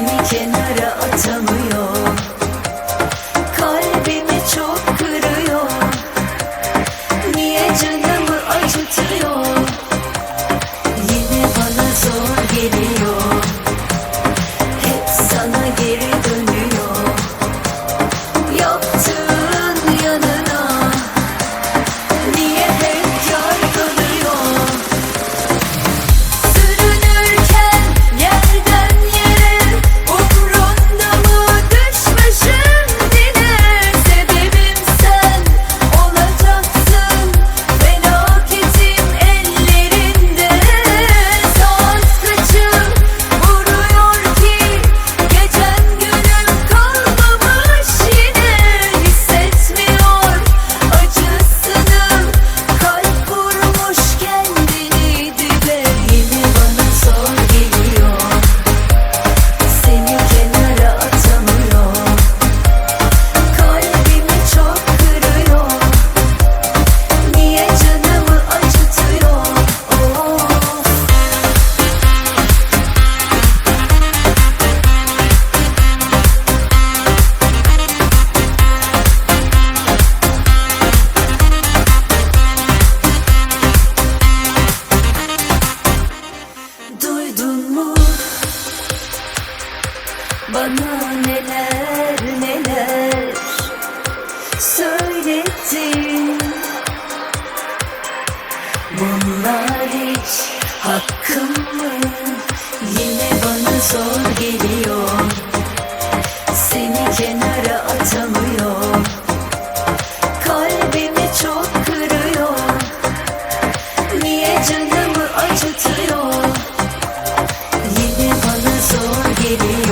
Seni kenara atamıyorum Bana neler neler söylettin? Bunlar hiç hakkım mı? Yine bana zor geliyor. Seni kenara atamıyor. Kalbimi çok kırıyor. Niye canımı acıtıyor? Yine bana zor geliyor.